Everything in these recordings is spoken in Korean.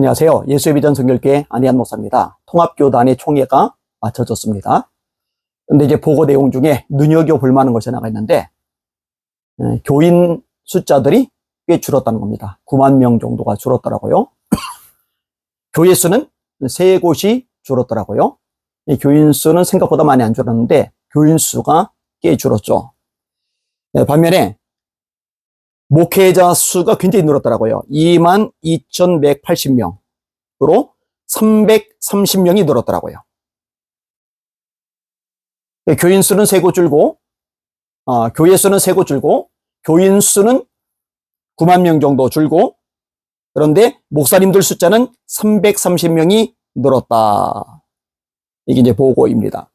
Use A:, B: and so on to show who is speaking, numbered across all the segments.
A: 안녕하세요. 예수의 비전 성결교회 안희한 목사입니다. 통합교단의 총회가 마쳐졌습니다. 근데 이제 보고 내용 중에 눈여겨볼 만한 것이 하나가 있는데, 에, 교인 숫자들이 꽤 줄었다는 겁니다. 9만 명 정도가 줄었더라고요. 교회 수는 세 곳이 줄었더라고요. 이 교인 수는 생각보다 많이 안 줄었는데, 교인 수가 꽤 줄었죠. 네, 반면에 목회자 수가 굉장히 늘었더라고요. 2만 2,180명으로 330명이 늘었더라고요. 네, 교인 수는 세곳 줄고, 어, 교회 수는 세곳 줄고, 교인 수는 9만 명 정도 줄고, 그런데 목사님들 숫자는 330명이 늘었다. 이게 이제 보고입니다.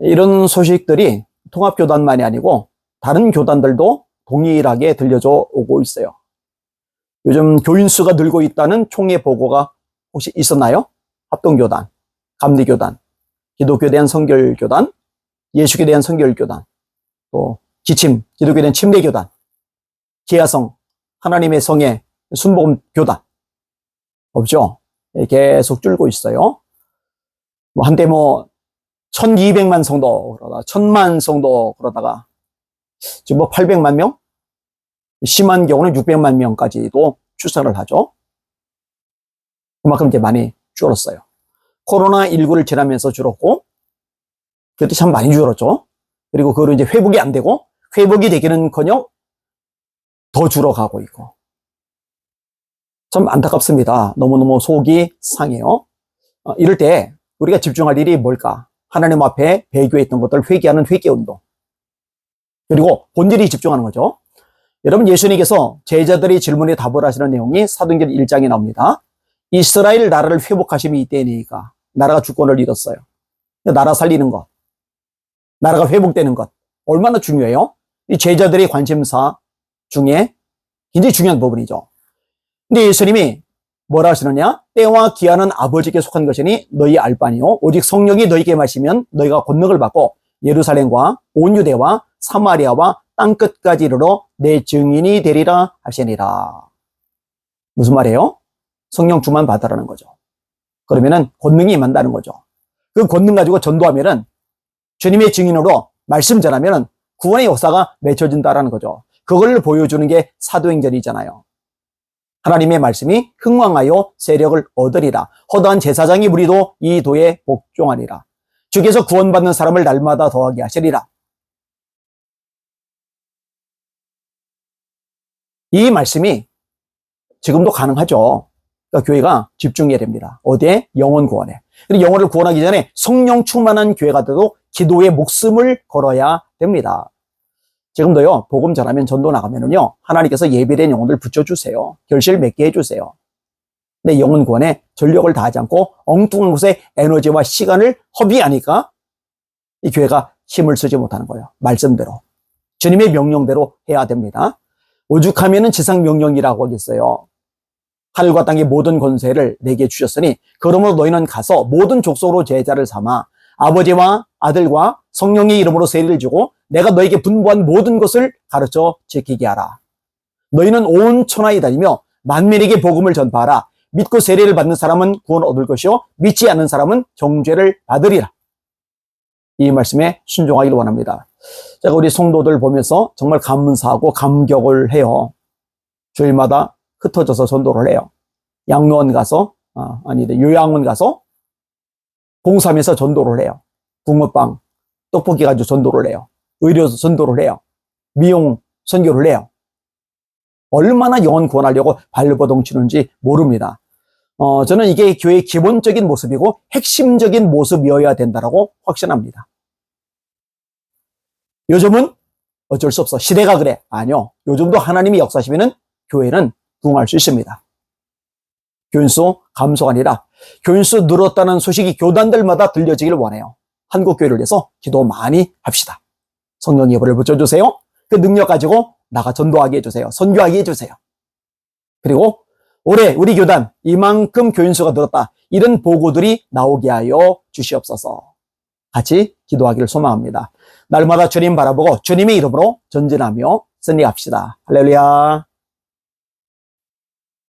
A: 이런 소식들이 통합교단만이 아니고 다른 교단들도 동일하게 들려져 오고 있어요. 요즘 교인 수가 늘고 있다는 총회 보고가 혹시 있었나요? 합동교단, 감리교단, 기독교에 대한 성결교단, 예수교에 대한 성결교단, 또 기침, 기독교에 대한 침례교단, 기아성, 하나님의 성의 순복음교단 없죠? 예, 계속 줄고 있어요. 뭐 한때 뭐 1200만 성도 그러다 1000만 성도 그러다가 지금 뭐 800만 명? 심한 경우는 600만 명까지도 출산을 하죠. 그만큼 이제 많이 줄었어요. 코로나19를 지나면서 줄었고, 그때 참 많이 줄었죠. 그리고 그거로 이제 회복이 안 되고, 회복이 되기는 커녕 더 줄어가고 있고. 참 안타깝습니다. 너무너무 속이 상해요. 어, 이럴 때 우리가 집중할 일이 뭘까? 하나님 앞에 배교했던 것들 회개하는 회개운동. 그리고 본질이 집중하는 거죠. 여러분 예수님께서 제자들이 질문에 답을 하시는 내용이 사도행전 1장에 나옵니다. 이스라엘 나라를 회복하심이 이때니까 나라가 주권을 잃었어요. 나라 살리는 것, 나라가 회복되는 것 얼마나 중요해요? 이 제자들의 관심사 중에 굉장히 중요한 부분이죠. 근데 예수님이 뭐라 하시느냐? 때와 기한은 아버지께 속한 것이니 너희 알 바니요. 오직 성령이 너희에게 마시면 너희가 권능을 받고 예루살렘과 온 유대와 사마리아와 땅 끝까지 이르러 내 증인이 되리라 하시니라. 무슨 말이에요? 성령 주만 받으라는 거죠. 그러면은 권능이 임한다는 거죠. 그 권능 가지고 전도하면은 주님의 증인으로 말씀 전하면은 구원의 역사가 맺혀진다라는 거죠. 그걸 보여주는 게 사도행전이잖아요. 하나님의 말씀이 흥왕하여 세력을 얻으리라. 허다한 제사장이 무리도 이 도에 복종하리라. 주께서 구원받는 사람을 날마다 더하게 하시리라. 이 말씀이 지금도 가능하죠. 그러니까 교회가 집중해야 됩니다. 어디에? 영혼 구원에. 그리고 영혼을 구원하기 전에 성령 충만한 교회가 돼도 기도에 목숨을 걸어야 됩니다. 지금도요, 복음 전하면 전도 나가면은요, 하나님께서 예비된 영혼들 붙여주세요. 결실 맺게 해주세요. 근데 영혼 구원에 전력을 다하지 않고 엉뚱한 곳에 에너지와 시간을 허비하니까 이 교회가 힘을 쓰지 못하는 거예요. 말씀대로. 주님의 명령대로 해야 됩니다. 오죽하면은 지상 명령이라고 하겠어요. 하늘과 땅의 모든 권세를 내게 주셨으니 그러므로 너희는 가서 모든 족속으로 제자를 삼아 아버지와 아들과 성령의 이름으로 세례를 주고 내가 너에게 분부한 모든 것을 가르쳐 지키게 하라. 너희는 온 천하에 다니며 만민에게 복음을 전파하라. 믿고 세례를 받는 사람은 구원 얻을 것이요 믿지 않는 사람은 정죄를 받으리라. 이 말씀에 순종하기를 원합니다. 제가 우리 성도들 보면서 정말 감사하고 감격을 해요. 주일마다 흩어져서 전도를 해요. 양로원 가서, 아, 아니, 요양원 가서 봉사하면서 전도를 해요. 붕어빵, 떡볶이 가지고 전도를 해요. 의료 전도를 해요. 미용 선교를 해요. 얼마나 영혼 구원하려고 발버둥 치는지 모릅니다. 어, 저는 이게 교회의 기본적인 모습이고 핵심적인 모습이어야 된다라고 확신합니다. 요즘은 어쩔 수 없어. 시대가 그래. 아니요. 요즘도 하나님이 역사하시면은 교회는 부흥할 수 있습니다. 교인수 감소가 아니라 교인수 늘었다는 소식이 교단들마다 들려지길 원해요. 한국교회를 위해서 기도 많이 합시다. 성령 예보를 붙여주세요. 그 능력 가지고 나가 전도하게 해주세요. 선교하게 해주세요. 그리고 올해 우리 교단 이만큼 교인수가 늘었다. 이런 보고들이 나오게 하여 주시옵소서. 같이 기도하기를 소망합니다. 날마다 주님 바라보고 주님의 이름으로 전진하며 승리합시다. 할렐루야.